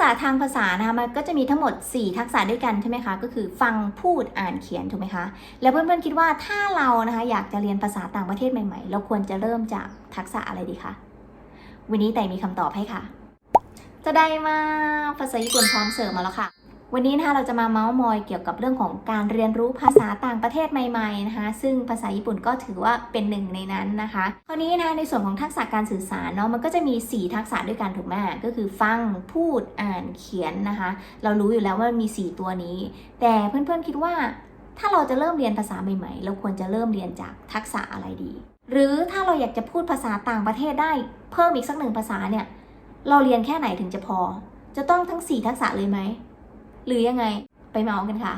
ษะทางภาษานะคะมันก็จะมีทั้งหมด 4 ทักษะด้วยกันใช่ไหมคะ ก็คือฟังพูดอ่านเขียนถูกไหมคะ แล้วเพื่อนๆคิดว่าถ้าเรานะคะอยากจะเรียนภาษาต่างประเทศใหม่ๆ เราควรจะเริ่มจากทักษะอะไรดีคะวันนี้แต่มีคำตอบให้ค่ะจะได้มาภาษาญี่ปุ่นพร้อมเสริมมาแล้วค่ะ วันนี้นะคะเราจะมาเมาส์มอยเกี่ยวกับเรื่องของการเรียนรู้ภาษาต่างประเทศใหม่ๆนะคะซึ่งภาษาญี่ปุ่นก็ถือว่าเป็นหนึ่งในนั้นนะคะคราวนี้นะคะในส่วนของทักษะการสื่อสารเนาะมันก็จะมี 4 ทักษะด้วยกันถูกไหมก็คือฟังพูดอ่านเขียนนะคะ เรารู้อยู่แล้วว่ามันมี 4 ตัวนี้ แต่เพื่อนๆคิดว่า ถ้าเราจะเริ่มเรียนภาษาใหม่ๆ เราควรจะเริ่มเรียนจากทักษะอะไรดี หรือถ้าเราอยากจะพูดภาษาต่างประเทศได้เพิ่มอีกสักหนึ่งภาษาเนี่ยเราเรียนแค่ไหนถึงจะพอ จะต้องทั้ง 4 ทักษะเลยไหม หรือยังไงไปเมาส์กันค่ะ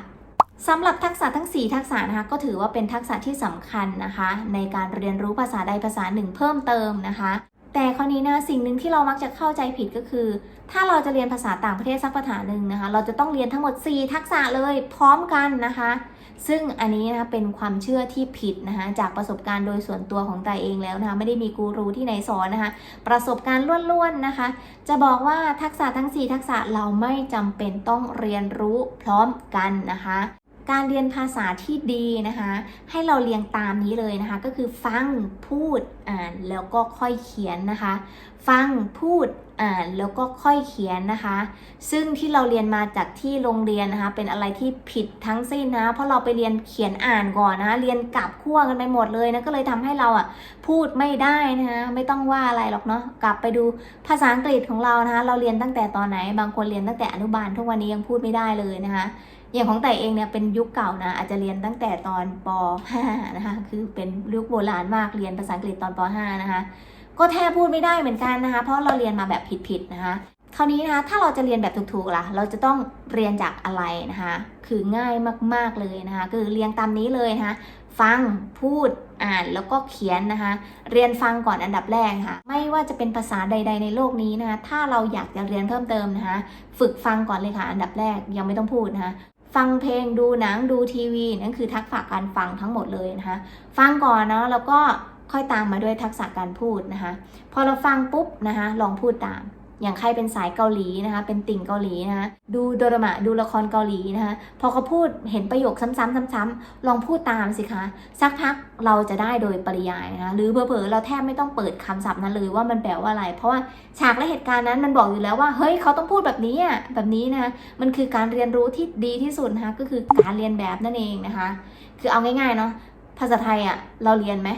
สำหรับทักษะทั้ง 4 ทักษะนะคะก็ถือว่าเป็นทักษะที่สำคัญนะคะ ในการเรียนรู้ภาษาใดภาษาหนึ่งเพิ่มเติมนะคะ แต่คราวนี้นะสิ่งหนึ่งที่เรามักจะเข้าใจผิดก็คือ ถ้าเราจะเรียนภาษาต่างประเทศสักภาษาหนึ่งนะคะ เราจะต้องเรียนทั้งหมด 4 ทักษะเลยพร้อมกันนะคะ ซึ่งอันนี้นะคะเป็นความเชื่อที่ผิดนะคะจากประสบการณ์โดยส่วนตัวของต่เองแล้วนะคะไม่ได้มีกูรูที่ไหนสอนนะคะ ประสบการณ์ล้วนๆนะคะ จะบอกว่าทักษะทั้ง 4 ทักษะเราไม่จำเป็นต้องเรียนรู้พร้อมกันนะคะ การเรียนภาษาที่ดีนะคะ ให้เราเรียงตามนี้เลยนะคะ ก็คือฟังพูดอ่านแล้วก็ค่อยเขียนนะคะ ฟังพูดอ่านแล้วก็ค่อยเขียนนะคะ ซึ่งที่เราเรียนมาจากที่โรงเรียนนะคะ เป็นอะไรที่ผิดทั้งสิ้นนะ เพราะเราไปเรียนเขียนอ่านก่อนนะ เรียนกลับขั้วกันไปหมดเลยนะก็เลยทำให้เราอะพูดไม่ได้นะคะไม่ต้องว่าอะไรหรอกเนาะกลับไปดูภาษาอังกฤษของเรานะคะ เราเรียนตั้งแต่ตอนไหน บางคนเรียนตั้งแต่อนุบาลทุกวันนี้ยังพูดไม่ได้เลยนะคะ อย่างของแต่เองเนี่ยเป็นยุคเก่านะอาจจะเรียนตั้งแต่ตอนป .5 นะคะคือเป็นยุคโบราณมากเรียนภาษาอังกฤษตอนป .5 นะคะก็แทบพูดไม่ได้เหมือนกันนะคะ เพราะเราเรียนมาแบบผิดๆนะคะคราวนี้นะคะถ้าเราจะเรียนแบบถูกๆล่ะ เราจะต้องเรียนจากอะไรนะคะ คือง่ายมากๆเลยนะคะ คือเรียงตามนี้เลยนะคะ ฟัง พูด อ่าน แล้วก็เขียนนะคะ เรียนฟังก่อนอันดับแรกค่ะ ไม่ว่าจะเป็นภาษาใด ๆ ในโลกนี้นะคะ ถ้าเราอยากจะเรียนเพิ่มเติมนะคะ ฝึกฟังก่อนเลยค่ะ อันดับแรกยังไม่ต้องพูดนะคะ ฟังเพลงดูหนังดูทีวีนั่นคือทักษะการฟังทั้งหมดเลยนะคะ ฟังก่อนเนาะแล้วก็ค่อยตามมาด้วยทักษะการพูดนะคะ พอเราฟังปุ๊บนะคะลองพูดตาม อย่างใครเป็นสายเกาหลีนะคะ เป็นติ่งเกาหลีนะคะ ดูโดรามาดูละครเกาหลีนะคะ พอเขาพูดเห็นประโยคซ้ำๆซ้ำๆลองพูดตามสิคะ สักพักเราจะได้โดยปริยายนะคะ หรือเผลอๆเราแทบไม่ต้องเปิดคำศัพท์นั้นเลยว่ามันแปลว่าอะไร เพราะว่าฉากและเหตุการณ์นั้นมันบอกอยู่แล้วว่า เฮ้ยเขาต้องพูดแบบนี้อะ แบบนี้นะคะ มันคือการเรียนรู้ที่ดีที่สุดนะคะ ก็คือการเรียนแบบนั่นเองนะคะ คือเอาง่ายๆเนาะ ภาษาไทยอะ เราเรียนไหม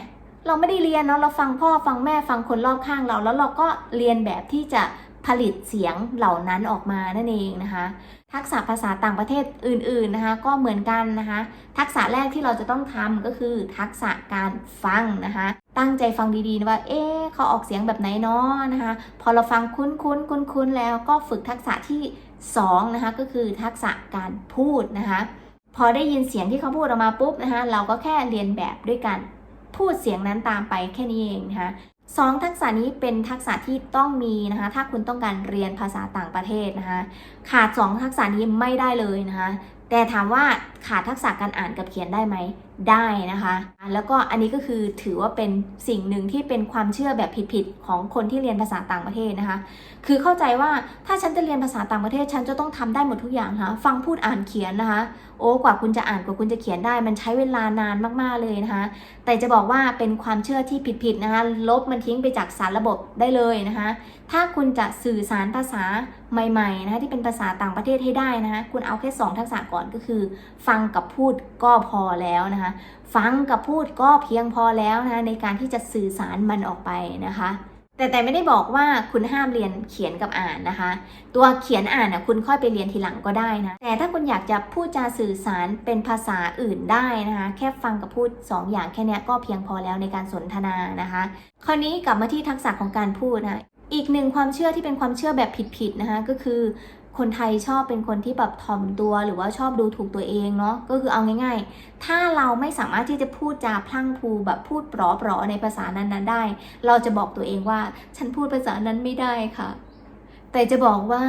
เราไม่ได้เรียนเนาะ เราฟังพ่อฟังแม่ฟังคนรอบข้างเรา แล้วเราก็เรียนแบบที่จะ ผลิตเสียงเหล่านั้นออกมานั่นเองนะคะ ทักษะภาษาต่างประเทศอื่นๆนะคะก็เหมือนกันนะคะ ทักษะแรกที่เราจะต้องทำก็คือทักษะการฟังนะคะ ตั้งใจฟังดีๆนะว่าเอ๊เขาออกเสียงแบบไหนเนาะนะคะ พอเราฟังคุ้นๆคุ้นๆแล้วก็ฝึกทักษะที่สองนะคะก็คือทักษะการพูดนะคะ พอได้ยินเสียงที่เขาพูดออกมาปุ๊บนะคะเราก็แค่เรียนแบบด้วยการพูดเสียงนั้นตามไปแค่นี้เองนะคะ สองทักษะนี้เป็นทักษะที่ต้องมีนะคะ ถ้าคุณต้องการเรียนภาษาต่างประเทศนะคะ ขาดสองทักษะนี้ไม่ได้เลยนะคะ แต่ถามว่าขาดทักษะการอ่านกับเขียนได้ไหม ได้นะคะ แล้วก็อันนี้ก็คือถือว่าเป็นสิ่งหนึ่งที่เป็นความเชื่อแบบผิดๆของคนที่เรียนภาษาต่างประเทศนะคะ คือเข้าใจว่าถ้าฉันจะเรียนภาษาต่างประเทศ ฉันจะต้องทำได้หมดทุกอย่างค่ะฟังพูดอ่านเขียนนะคะ โอ้กว่าคุณจะอ่านกว่าคุณจะเขียนได้ มันใช้เวลานานมากๆเลยนะคะ แต่จะบอกว่าเป็นความเชื่อที่ผิดๆนะคะ ลบมันทิ้งไปจากสารระบบได้เลยนะคะ ถ้าคุณจะสื่อสารภาษาใหม่ๆนะคะที่เป็นภาษาต่างประเทศให้ได้นะคะคุณเอาแค่ 2 ทักษะก่อนก็คือ ฟังกับพูดก็พอแล้วนะคะฟังกับพูดก็เพียงพอแล้วนะคะในการที่จะสื่อสารมันออกไปนะคะแต่แต่ไม่ได้บอกว่าคุณห้ามเรียนเขียนกับอ่านนะคะ ตัวเขียนอ่านน่ะคุณค่อยไปเรียนทีหลังก็ได้นะ แต่ถ้าคุณอยากจะพูดจาสื่อสารเป็นภาษาอื่นได้นะคะ แค่ฟังกับพูด 2 อย่างแค่นี้ก็เพียงพอแล้วในการสนทนานะคะ คราวนี้กลับมาที่ทักษะของการพูดนะคะ อีกหนึ่งความเชื่อที่เป็นความเชื่อแบบผิดๆนะคะก็คือคนไทยชอบเป็นคนที่แบบถ่อมตัวหรือว่าชอบดูถูกตัวเองเนาะก็คือเอาง่าย ๆ ถ้าเราไม่สามารถที่จะพูดจาพลั่งพลูแบบพูดเปราะๆในภาษานั้นๆได้ เราจะบอกตัวเองว่าฉันพูดภาษานั้นไม่ได้ค่ะ แต่จะบอกว่า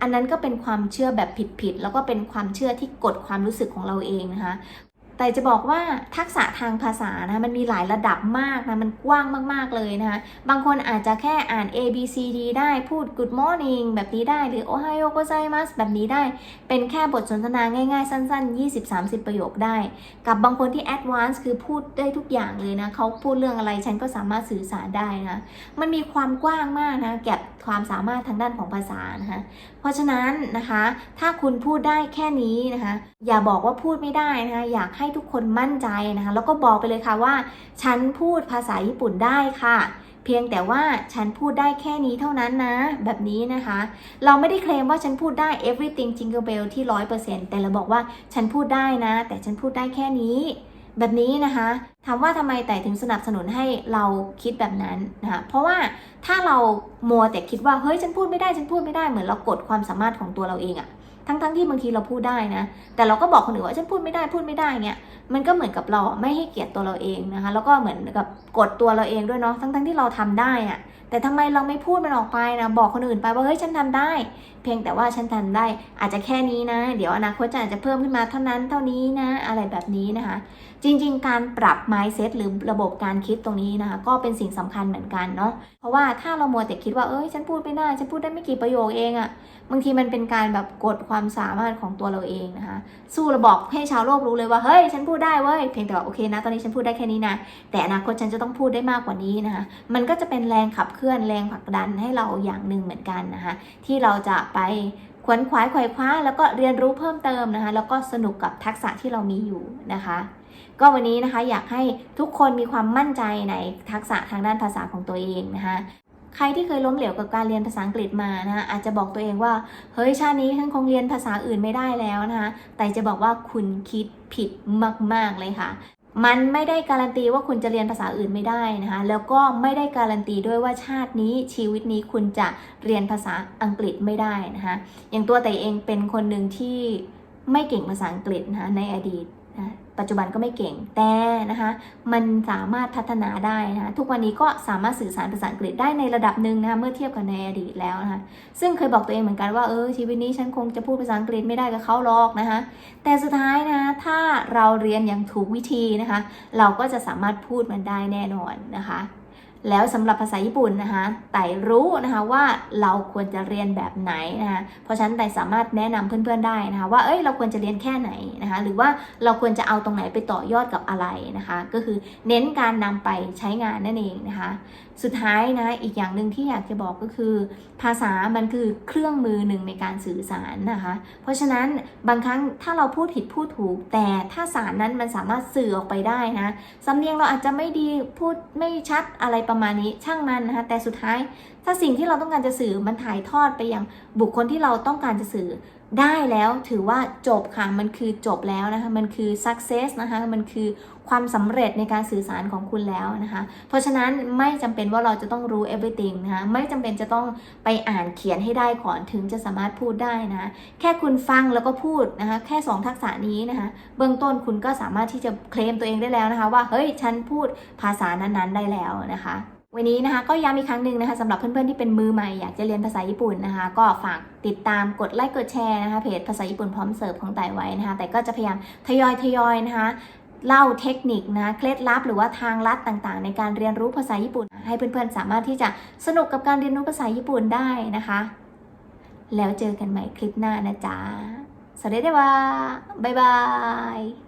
อันนั้นก็เป็นความเชื่อแบบผิดๆแล้วก็เป็นความเชื่อที่กดความรู้สึกของเราเองนะคะ แต่จะบอกว่าทักษะทางภาษานะมันมีหลายระดับมากนะมันกว้างมากๆเลยนะคะบางคนอาจจะแค่อ่าน A B C D ได้พูด Good morning แบบนี้ได้หรือ Ohayo gozaimasu แบบนี้ได้ เป็นแค่บทสนทนาง่ายๆ สั้น ๆ 20-30 ประโยคได้ กับบางคนที่ advanced คือพูดได้ทุกอย่างเลยนะเขาพูดเรื่องอะไรฉันก็สามารถสื่อสารได้นะมันมีความกว้างมากนะแก็บความสามารถทางด้านของภาษานะคะเพราะฉะนั้นนะคะ ถ้าคุณพูดได้แค่นี้นะคะอย่าบอกว่าพูดไม่ได้นะคะอยากให้ให้ทุกคนมั่นใจนะคะ แล้วก็บอกไปเลยค่ะว่า ฉันพูดภาษาญี่ปุ่นได้ค่ะ เพียงแต่ว่าฉันพูดได้แค่นี้เท่านั้นนะ แบบนี้นะคะ เราไม่ได้เคลมว่าฉันพูดได้ everything jingle bell ที่ 100%แต่เราบอกว่าฉันพูดได้นะ แต่ฉันพูดได้แค่นี้แบบนี้นะคะถามว่าทำไมแต่ถึงสนับสนุนให้เราคิดแบบนั้นนะคะเพราะว่าถ้าเรามัวแต่คิดว่าเฮ้ยฉันพูดไม่ได้ฉันพูดไม่ได้เหมือนเรากดความสามารถของตัวเราเองอะ ทั้งๆทที่บางทีเราพูดได้นะ แต่เราก็บอกคนอื่นว่าฉันพูดไม่ได้พูดไม่ได้เนี่ยมันก็เหมือนกับเราไม่ให้เกียรติตัวเราเองนะคะ แล้วก็เหมือนกับกดตัวเราเองด้วยเนาะ ทั้งๆที่เราทำได้อะ แต่ทำไมเราไม่พูดมันออกไปนะบอกคนอื่นไปว่าเฮ้ยฉันทำได้ เพียงแต่ว่าฉันทำได้ อาจจะแค่นี้นะ เดี๋ยวอนาคตจะอาจจะเพิ่มขึ้นมาเท่านั้นเท่านี้นะ อะไรแบบนี้นะคะ จริงๆ การปรับ mindset หรือระบบการคิดตรงนี้นะคะ ก็เป็นสิ่งสำคัญเหมือนกันเนาะเพราะว่าถ้าเรามัวแต่คิดว่าเอ้ยฉันพูดไม่ได้ฉันพูดได้ไม่กี่ประโยคเองอะบางทีมันเป็นการแบบกดความสามารถของตัวเราเองนะคะ สู้เราบอกให้ชาวโลกรู้เลยว่าเฮ้ยฉันพูดได้เว้ยเพียงแต่ว่าโอเคนะ ตอนนี้ฉันพูดได้แค่นี้นะแต่อนาคตฉันจะต้องพูดได้มากกว่านี้นะคะมันก็จะเป็นแรงขับเคลื่อนแรงผลักดันให้เราอย่างหนึ่งเหมือนกันนะคะที่เราจะไปขวนขวายไขว่คว้า แล้วก็เรียนรู้เพิ่มเติมนะคะแล้วก็สนุกกับทักษะที่เรามีอยู่นะคะก็วันนี้นะคะอยากให้ทุกคนมีความมั่นใจในทักษะทางด้านภาษาของตัวเองนะคะใครที่เคยล้มเหลวกับการเรียนภาษาอังกฤษมานะคะอาจจะบอกตัวเองว่าเฮ้ยชาตินี้ฉันคงเรียนภาษาอื่นไม่ได้แล้วนะคะแต่จะบอกว่าคุณคิดผิดมาก ๆ เลยค่ะ มันไม่ได้การันตีว่าคุณจะเรียนภาษาอื่นไม่ได้นะคะแล้วก็ไม่ได้การันตีด้วยว่าชาตินี้ชีวิตนี้คุณจะเรียนภาษาอังกฤษไม่ได้นะคะอย่างตัวแต่เองเป็นคนหนึ่งที่ไม่เก่งภาษาอังกฤษนะคะในอดีตนะ ปัจจุบันก็ไม่เก่งแต่นะคะมันสามารถพัฒนาได้นะคะทุกวันนี้ก็สามารถสื่อสารภาษาอังกฤษได้ในระดับหนึ่งนะคะเมื่อเทียบกับในอดีตแล้วนะคะซึ่งเคยบอกตัวเองเหมือนกันว่าเออชีวิตนี้ฉันคงจะพูดภาษาอังกฤษไม่ได้กับเขาหรอกนะคะแต่สุดท้ายนะถ้าเราเรียนอย่างถูกวิธีนะคะเราก็จะสามารถพูดมันได้แน่นอนนะคะ แล้วสำหรับภาษาญี่ปุ่นนะคะไต่รู้นะคะว่าเราควรจะเรียนแบบไหนนะคะเพราะฉะนั้นไต่สามารถแนะนำเพื่อนๆได้นะคะว่าเอ้ยเราควรจะเรียนแค่ไหนนะคะหรือว่าเราควรจะเอาตรงไหนไปต่อยอดกับอะไรนะคะ ก็คือเน้นการนำไปใช้งานนั่นเองนะคะ สุดท้ายนะอีกอย่างหนึ่งที่อยากจะบอกก็คือ ภาษามันคือเครื่องมือหนึ่งในการสื่อสารนะคะ เพราะฉะนั้นบางครั้งถ้าเราพูดผิดพูดถูก แต่ถ้าสารนั้นมันสามารถสื่อออกไปได้นะสำเนียงเราอาจจะไม่ดีพูดไม่ชัดอะไรประมาณนี้ช่างมันนะคะแต่สุดท้ายถ้าสิ่งที่เราต้องการจะสื่อมันถ่ายทอดไปยังบุคคลที่เราต้องการจะสื่อ ได้แล้วถือว่าจบค่ะ มันคือจบแล้วนะคะ มันคือ success นะคะ มันคือความสำเร็จในการสื่อสารของคุณแล้วนะคะ เพราะฉะนั้นไม่จำเป็นว่าเราจะต้องรู้ everything นะคะ ไม่จำเป็นจะต้องไปอ่านเขียนให้ได้ก่อนถึงจะสามารถพูดได้นะะแค่คุณฟังแล้วก็พูดนะคะ แค่ 2 ทักษะนี้นะคะ เบื้องต้นคุณก็สามารถที่จะเคลมตัวเองได้แล้วนะคะ ว่า เฮ้ย ฉันพูดภาษานั้นๆได้แล้วนะคะ วันนี้นะคะก็ย้ำอีกครั้งหนึ่งนะคะสำหรับเพื่อนๆที่เป็นมือใหม่อยากจะเรียนภาษาญี่ปุ่นนะคะ ก็ฝากติดตามกดไลค์กดแชร์นะคะเพจภาษาญี่ปุ่นพร้อมเสิร์ฟของไต่ไว้นะคะ แต่ก็จะพยายามทยอยทยอยนะคะเล่าเทคนิคนะเคล็ดลับหรือว่าทางลัดต่างๆ ในการเรียนรู้ภาษาญี่ปุ่น ให้เพื่อนๆสามารถที่จะสนุกกับการเรียนรู้ภาษาญี่ปุ่นได้นะคะ แล้วเจอกันใหม่คลิปหน้านะจ๊ะสวัสดีค่ะบ๊ายบาย